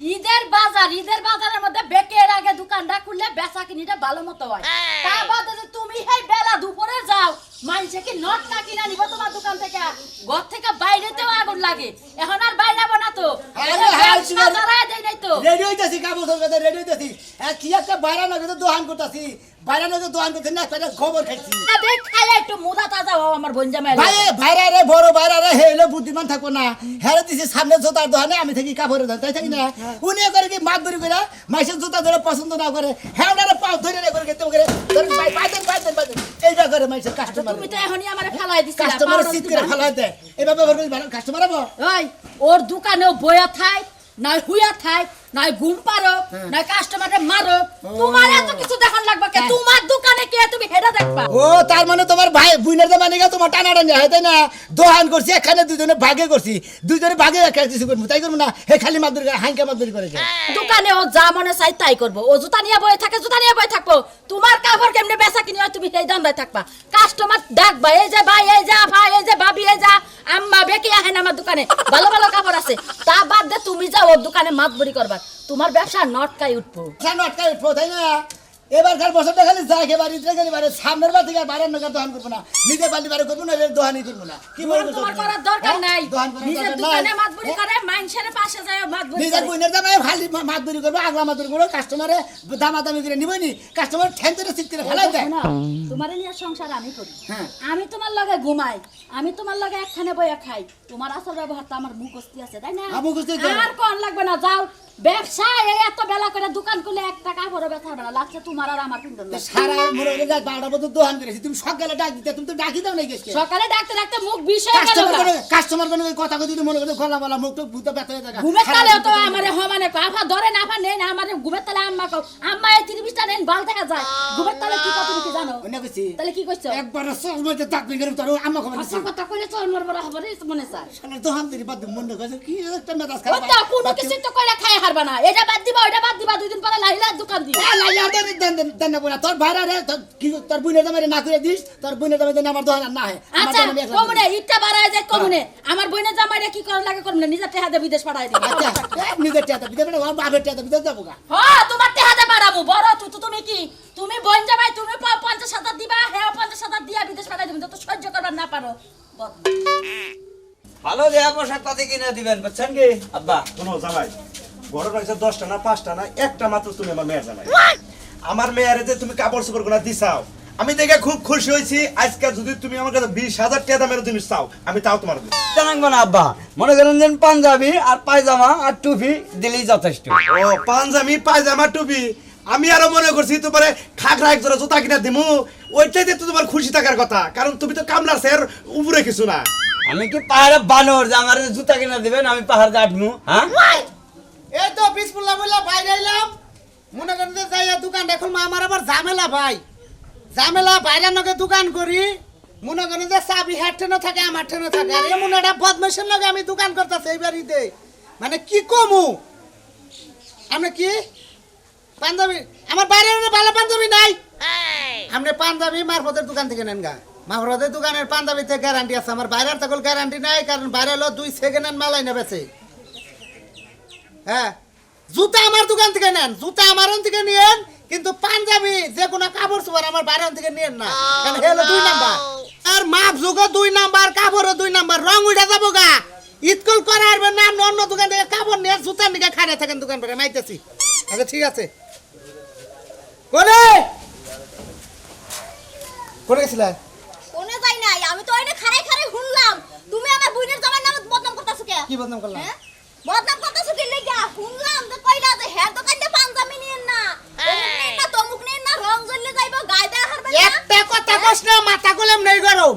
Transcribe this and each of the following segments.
ঈদের বাজার ঈদের বাজারের মধ্যে বেকের আগে দোকানটা খুললে বেচা কিনিটা ভালো মতো হয়। তা বাদে যে তুমি এই বেলা দুপুরে যাও মানুষে কি নট না কিনা নিব তোমার দোকান থেকে। ঘর থেকে বাইরেতেও আগুন লাগে। এখন আর বাইরে না তো। রেডি হইতাছি কাপড় সরকার রেডি হইতাছি। আর কি একটা বাইরে নগে তো দোকান করতাছি। বাইরে নগে দোকান করতে না একটা খবর খাইছি। না একটু মুদা তাজা হও আমার বঞ্জা মেলে ভাই ভাইরা রে বড় ভাইরা রে হেলে বুদ্ধিমান থাকব না। হেরে দিছি সামনে জোতার দোকানে আমি থাকি কাপড়ের দোকান তাই থাকি না? উনি করে কি মাত ধরে করে মাইসের জুতা ধরে পছন্দ না করে হ্যাঁ ওনারা পাও ধরে রে করে খেতে করে ধরে বাই বাইদেন বাইদেন বাইদেন এইটা করে মাইসের কাস্টমার তুমি তো এখনই আমারে ফেলাই দিছিলা কাস্টমার সিট করে ফেলা দেয় এভাবে করি কাস্টমার হব? ওই ওর দোকানেও বয়া থাই নয় হুইয়া থাই নয় ঘুম পারো নয় কাস্টমারে মারো তোমার এত কিছু দেখান লাগবে কে? দেখবা। ও তার মানে তোমার ভাই বুইনের জামা নিয়ে তোমার টানা টানি হয় তাই না? দোহান করছি এখানে দুজনে ভাগে করছি। দুজনে ভাগে একটা কিছু করব তাই করব না? হে খালি মাদুরি করে হাঙ্কা মাদুরি করে দোকানে ও যা মনে চাই তাই করব। ও জুতা নিয়ে বয়ে থাকে জুতা নিয়ে বয়ে থাকব। তোমার কাপড় কেমনে বেচা কিনি তুমি সেই দান্দায় থাকবা। কাস্টমার ডাকবা এই যে ভাই এই যে ভাই এই যে ভাবি এই যা আম্মা বেকে আহেন আমার দোকানে। ভালো ভালো কাপড় আছে। তা বাদ দে তুমি যাও ওর দোকানে মাতবরি করবা তোমার ব্যবসা নটকাই উঠবো। কেন আটকায় উঠবো তাই না? এবারকার বছরটা খালি এবার ইতরে গেলে বারে সামনের বার থেকে বাইরের নগর দোকান করব না। নিজে বালি বারে করব না এর দোকানই করব না। কি বলব তোমার করার দরকার হ্যাঁ? নাই। করার নিজের দোকানে। মাতবরি করে মানুষের পাশে যায় মাতবরি নিজের বইনের দামে খালি মাদুরি করব আগলা মাদুরি করব কাস্টমারে দামাদামি করে নিবই নি। কাস্টমার ঠ্যাং ধরে সিট করে ফেলাই দেয়। তোমার নিয়ে সংসার আমি করি। হ্যাঁ। আমি তোমার লগে ঘুমাই আমি তোমার লগে একখানে বইয়া খাই। তোমার আসল ব্যবহারটা আমার মুখস্থি আছে তাই না? হ্যাঁ, মুখস্থি। আর কোন লাগবে না যাও। ব্যবসা এই এত বেলা করে দোকান খুলে এক টাকা বড় ব্যথা না লাগছে তোমার আর আমার কিন্তু সারা করে রাত বারোটা পর্যন্ত দোকান করেছি। তুমি সকালে ডাক দিতে তুমি তো ডাকি দাও গেছে সকালে ডাকতে ডাকতে মুখ বিষয় গেল কাস্টমার। কোনো কাস্টমার কোনো কথা কই দিতে মনে করে গলা বলা মুখ তো ভূতে ব্যথা হয়ে থাকে ঘুমের তালে তো আমারে হমানে আফা ধরে না আফা আমারে ঘুমের তালে আম্মা কও। আম্মা এই তিরিশটা নেন বাল দেখা যায়। ঘুমের তালে কি কথা তুমি কি জানো? অন্য কইছি। তাহলে কি কইছো? একবার সব মধ্যে দাঁত ভেঙে তোর আম্মা খবর দিছি কথা কইলে তো আমার বড় হবে মনে দোকান দিলি বাদ মনে কি একটা মেজাজ ও কোনো কিছু তো খাই হারবা না। এটা বাদ দিবা ওটা বাদ দিবা দুই দিন তোর ভাইরা রে তোর দামে না করে দিস তোর বুনের দামে যেন আমার দোকান না হয়। আচ্ছা দোকানে আমি একলা কমনে ইটটা বাড়ায় যায় কমনে। আমার বইনের জামাইরা কি করে লাগে করমনে নিজের টেহাতে বিদেশ পাঠাই দিবা। আচ্ছা নিজের টিয়াতে বিদেশ মানে আমার বাপের টিয়াতে বিদেশ যাব গা। হ্যাঁ তোমার টেহাতে বাড়াবো। বড় তুমি কি? তুমি বোন জামাই তুমি পঞ্চাশ হাজার দিবা হ্যাঁ পঞ্চাশ হাজার দিয়া বিদেশ পাঠাই দিবেন যত সহ্য করবার না পারো ভালো দেয়া পোশাক তাতে কিনে দিবেন বুঝছেন কি? আব্বা কোনো জামাই। ঘরে রয়েছে দশটা না পাঁচটা না একটা মাত্র তুমি আমার মেয়ের জামাই আমার মেয়ের যে তুমি কাপড় চোপড়গুলা দিছাও আমি দেখে খুব খুশি হয়েছি আজকে যদি তুমি আমার কাছে বিশ হাজার টাকা দামের জিনিস চাও আমি তাও তোমার দেব। জানাঙ্গ না আব্বা মনে করেন যে পাঞ্জাবি আর পায়জামা আর টুপি দিলেই যথেষ্ট। ও পাঞ্জাবি পায়জামা টুপি। আমি আরও মনে করছি তোমার খাগড়া এক জোড়া জুতা কিনা দিমু ওইটাই তো তোমার খুশি থাকার কথা কারণ তুমি তো কামলার স্যার উপরে কিছু না। আমি কি পাহাড়ে বানর যে আমার জুতা কিনা দিবেন আমি পাহাড় কাটবো হ্যাঁ? এই তো বিসমিল্লাহ বললা বাইরে এলাম মনে করেন যে যাইয়া দোকান এখন আমার আবার ঝামেলা ভাই। ঝামেলা বাইরে নকে দোকান করি। মনে করেন যে চাবি হাট ঠেনে থাকে আমার ঠেনে থাকে। আর এমন একটা বদমাসের লগে আমি দোকান করতেছি এই বাড়িতে। মানে কি কমু? আপনি কি? পাঞ্জাবি? আমার বাইরে ভালো পাঞ্জাবি নাই। আপনি পাঞ্জাবি মারফতের দোকান থেকে নেন গা। মারফতের দোকানের পাঞ্জাবিতে গ্যারান্টি আছে। আমার বাইরের তখন গ্যারান্টি নাই কারণ বাইরে হলো দুই সেকেন্ড হ্যান্ড মালাই নেবেছে হ্যাঁ জুতা আমার দোকান থেকে নেন জুতা আমার থেকে নিয়েন কিন্তু পাঞ্জাবি যে কোনো কাপড় চোপড় আমার বাইরে থেকে নিয়েন না। কারণ হে দুই নাম্বার। আর মাপ যুগও দুই নাম্বার কাপড়ও দুই নাম্বার রং উঠে যাব গা। ইতকল করা আসবেন না আপনি অন্য দোকান থেকে কাপড় নিয়ে জুতার নিকে খাড়ে থাকেন দোকান পরে মাইতেছি আচ্ছা ঠিক আছে। কোনে? কোনে গেছিলেন কোনে যাই নাই? আমি তো এনে খাড়াই খাড়াই শুনলাম। তুমি আমার বুইনের জামাই নামে বদনাম করতেছো কে? কি বদনাম করলাম? হ্যাঁ? বদনাম করতেছো কি লেগা? শুনলাম যে কইলা যে হের দোকান দিয়ে পাঞ্জাবি নিয়েন না। না তমুক নিয়েন না রং জ্বললে যাইবো গায়ে হারবে না। একটা কথা কস মাথা কলম নেই গরম।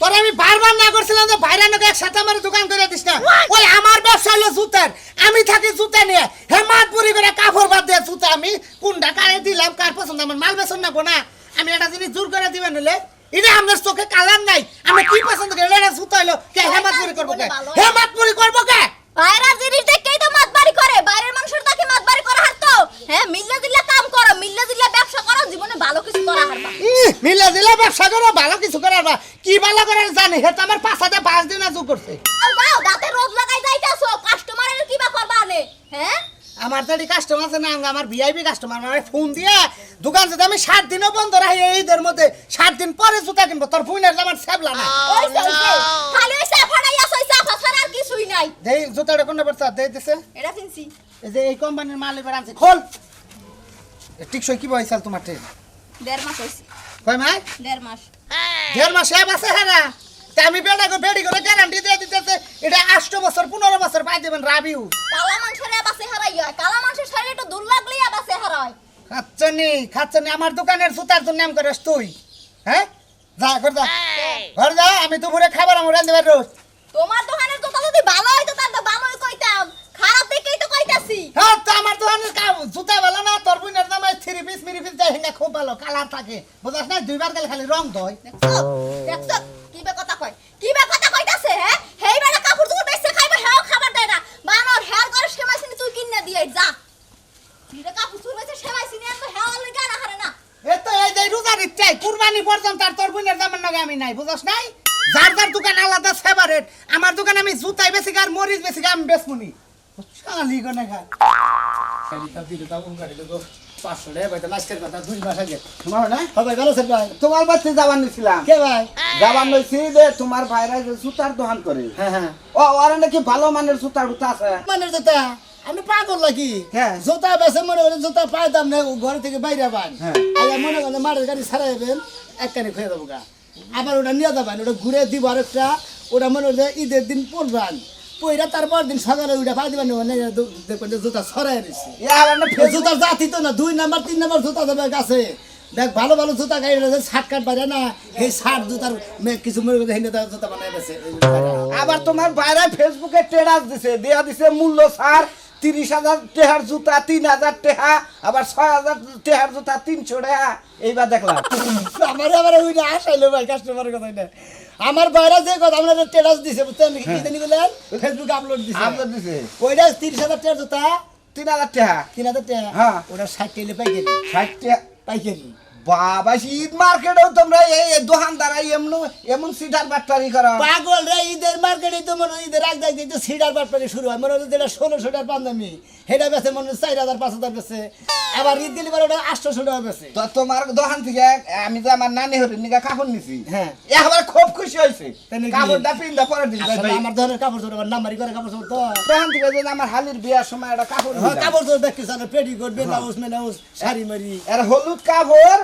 তোর আমি বারবার না করছিলাম যে বাইরে নাকি একসাথে আমার দোকান করে দিস না। ওই আমার ব্যবসা হলো জুতার। আমি থাকি জুতা নিয়ে। হেমাতপুরি করে কাপড় বাদ দিয়ে জুতা আমি কোনটা কারে দিলাম কার পছন্দ? আমার মাল বেসন না না আমি এটা জিনিস জোর করে দিবেন হলে? এটা আমাদের চোখে কালার নাই। আমি কি পছন্দ করি? এটা জুতা হলো কে? হেমাতপুরি করব কে? হেমাতপুরি করব কে? বাইরা জিনিস দেখেই তো মাতবাড়ি করে বাইরের মানুষের তাকে মাতবাড়ি করা হারতো। হ্যাঁ মিল্লা দিল্লা কাম করো মিল্লা দিল্লা ব্যবসা করো জীবনে ভালো কিছু করা হারবা। ইহ, মিলে দিলে ব্যবসা করো ভালো কিছু করার বা কি ভালো করার জানি হে তো আমার পাশাতে পাঁচ দিন আজু করছে। যাও দাঁতে রোদ লাগাই যাইতাছো কাস্টমারের কি বা করবা আনে হ্যাঁ? আমার যেটি কাস্টমার আছে না আমার ভিআইপি কাস্টমার আমার ফোন দিয়ে দোকান যদি আমি সাত দিনও বন্ধ রাখি এইদের মধ্যে সাত দিন পরে জুতা কিনবো তোর ফোনের আমার সেবলা না খালি ওই সাফা নাই আছে ওই সাফা ছাড়া আর কিছুই নাই দেই জুতাটা কোন বেরছা দেই দিছে। এটা কিনছি। এই যে এই কোম্পানির মাল এবার আনছে খোল। এ টিকসই কি বয়সাল তোমার ট্রেন দেড় মাস হইছে। কয় মাই দেড় মাস। দেড় মাস সব আছে হ্যাঁ তা আমি বেড়া বেড়ি করে গ্যারান্টি দিয়ে দিতেছে। এটা আষ্ট বছর পনেরো বছর পাই দেবেন রাবিউ। কালা মানুষের আবাসে হারাই হয়। কালা মানুষের শরীরে একটু দূর লাগলেই আবাসে হারায় খাচ্ছনি খাচ্ছনি। আমার দোকানের জুতার জন্য নাম করিস তুই। হ্যাঁ? যা ঘর যা। ঘর যা আমি দুপুরে খাবার আমার রান্ধতে পারি রোজ। তোমার দোকানের জুতা যদি ভালো হইতো তাহলে তো ভালোই কইতাম। খারাপ দেখেই তো কইতাছি। হ্যাঁ তো আমার দোকানের জুতা ভালো না তোর বোনের দাম থ্রি পিস মিরি পিস হেঙ্গা খুব ভালো কালার থাকে। বুঝাস না দুইবার গেলে খালি রং দয়। দেখছ? দেখছ? কি বে কথা কয়? কি বে কথা কইতাছে হ্যাঁ? হেই বেলা কাপড় চোপড় বেচতে খাইবে হেও খাবার দেয় না। বানর হেয়ার করে সেমাই সিনি তুই কিনে দিয়ে যা। তুই কাপড় চোপড় বেচে সেমাই সিনি আর তো হেওয়ার লাগা না হারে না। এ তো এই যে রোজার ইচ্ছাই কুরবানি পর্যন্ত আর তোর বোনের দামের নাগে আমি নাই বুঝাস নাই? যার যার দোকান আলাদা সেপারেট আমার দোকানে আমি জুতাই বেশি আর মরিচ বেশি আমি বেচমুনি শালি গনে তোমার না? হ্যাঁ ভাই ভালো আছেন ভাই? তোমার বাড়িতে যাবার নিছিলাম। কে ভাই? যাবার নইছি যে তোমার ভাইরা যে জুতার দোকান করে। হ্যাঁ হ্যাঁ। ও ওরা নাকি ভালো মানের জুতার জুতা আছে। মানে জুতা? আমি পাগল নাকি? হ্যাঁ। জুতা বেছে মনে করেন জুতা পাইতাম না ঘর থেকে বাইরে পান। হ্যাঁ। মনে করেন মাঠের গাড়ি ছাড়াইবেন এক কানি খুঁয়ে দেবো গা। আবার ওটা নিয়ে যাবেন ওটা ঘুরে দিব আরেকটা ওটা মনে করেন যে ঈদের দিন পরবেন। পইরা তারপর দিন সকালে ওইটা পাই দিবেন মানে দেখবেন যে জুতা ছড়াই রয়েছে জুতার জাতি তো না দুই নাম্বার তিন নাম্বার জুতা দেবে গাছে দেখ ভালো ভালো জুতা গাড়ি শার্ট কাট বাইরে না এই শার্ট জুতার কিছু মনে করছে হিন্দু জুতা বানাই আবার তোমার ভাইরা ফেসবুকে টেরাস দিছে দেয়া দিছে মূল্য ছাড়। তিরিশ হাজার টেহার জুতা তিন হাজার টেহা আবার ছয় হাজার টেহার জুতা তিনশো টেহা। এইবার দেখলাম। আমার আবার ওইটা আসাইলো ভাই কাস্টমারের কথা আমার বাইরে যে কথা আপনার টেরাস দিছে বুঝছেন কি জানি বলেন? ফেসবুকে আপলোড দিছে। আপলোড দিছে। ওইটা তিরিশ হাজার টাকা জুতা তিন হাজার টেহা। তিন হাজার টাকা হ্যাঁ। ওটা ষাট টাকা পাইকারি। ষাট টেহা। পাইকারি। বাবা ঈদ মার্কেটেও তোমরা এই দোকানদারা এমন এমন সিটার বাট্টারি করো। পাগল রে ঈদের মার্কেটে তো মনে ঈদের আগ দেখ তো সিডার বাটপারি শুরু হয়। মনে হয় যেটা ষোলোশো টাকার পাঞ্জামি সেটা বেছে মনে হয় চার হাজার পাঁচ হাজার বেছে আবার ঈদ পরে ওটা আটশোশো টাকা বেছে তো তোমার দোকান থেকে আমি যে আমার নানি হরির নিকা কাপড় নিছি। হ্যাঁ। একবার খুব খুশি হয়েছে? কাপড়টা পিন্দা পরে দিন আমার ধরনের কাপড় চোপড় আমার নাম্বারি করে কাপড় চোপড় তো দোকান থেকে যে আমার হালির বিয়ার সময় একটা কাপড় হ্যাঁ কাপড় চোপড় দেখতে চান পেটি করবে ব্লাউজ মেলাউজ শাড়ি মারি। এর হলুদ কাপড়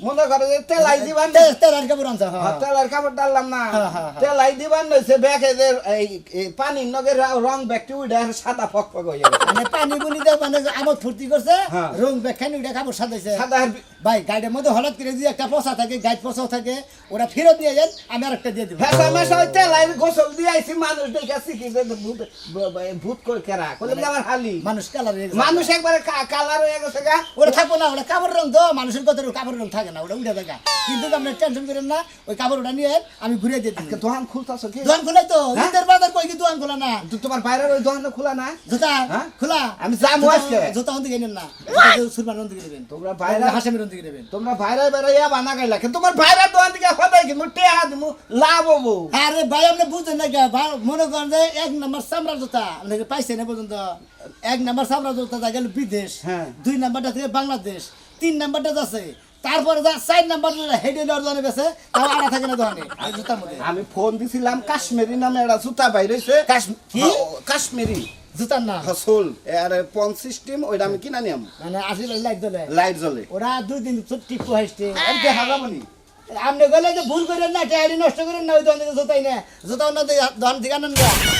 মনে করে যে তেলাই দিবান তেলার কাপড় আনছে হ্যাঁ হ্যাঁ, তেলের কাপড় ডাললাম না। হ্যাঁ, হ্যাঁ, হ্যাঁ। তেলাই দিবান নইছে ব্যাগে যে এই পানির নগের রং ব্যাগটি উঠে সাদা ফক ফক হয়ে গেছে মানে পানি দিয়ে মানে আমার ফুর্তি করছে হ্যাঁ। রং ব্যাখ্যানি ওটা কাপড় সাজাইছে। সাদা ভাই গাড়ির মধ্যে হঠাৎ করে যদি একটা পচা থাকে গাইড পচাও থাকে ওটা ফেরত নিয়ে যান আমি আর একটা দিয়ে দিব। ভেসা মেশা ওই তেলাই গোসল দিয়ে আইছি মানুষ দেখে শিখি ভূত ভূত করে? কেরা করলাম আমার হালি। মানুষ কালার হয়ে। মানুষ একবারে কালার হয়ে গেছে গা। ওটা থাকব না ওটা কাপড় রং তো মানুষের কত কাপড় রং থাকে। না ওটা উঠে থাকে কিন্তু আপনি টেনশন করেন না ওই কাপড় ওটা নিয়ে আমি ঘুরে দিয়ে দিই দোকান খুলতাছ কি? দোকান খোলাই তো হ্যাঁ? ঈদের বাজার কই কি দোকান খোলা না? তোমার বাইরের ওই দোকানটা খোলা না? জুতা হ্যাঁ? খোলা। আমি যাব আজকে। জুতা না। সুরমান তোমরা বাইরে- হাসেমের নেবেন। তোমরা বাইরে বাইরে ইয়া বানা গাইলা কিন্তু তোমার বাইরের দোকান থেকে হদাই কিন্তু টেহা দিমু লাভ হব। আরে ভাই আপনি বুঝছেন না মনে করেন যে এক নাম্বার চামড়ার জুতা আপনাকে পাইছেন না পর্যন্ত? এক নাম্বার চামড়ার জুতা গেল বিদেশ হ্যাঁ। দুই নাম্বারটা থেকে বাংলাদেশ তিন নাম্বারটা আছে তারপরে যা চার নাম্বার হেডে লড় দোকানে বেছে তাও আড়া থাকে না দোকানে। এই জুতার মধ্যে। আমি ফোন দিছিলাম কাশ্মীরি নামে একটা জুতা বাইরেছে কাশ্মী- কি? কাশ্মীরি। জুতার না হাসল। এর পন সিস্টেম ওইটা আমি কিনা নিয়াম। মানে আসলে লাইট দলে লাইট জ্বলে। ওরা দুই দিন টিপু হাসতে আর দেখা যাব নি। আপনি গেলে যে ভুল করেন না টায়ারি নষ্ট করেন না ওই দোকান থেকে জুতাই না জুতা অন্য দোকান থেকে আনেন না।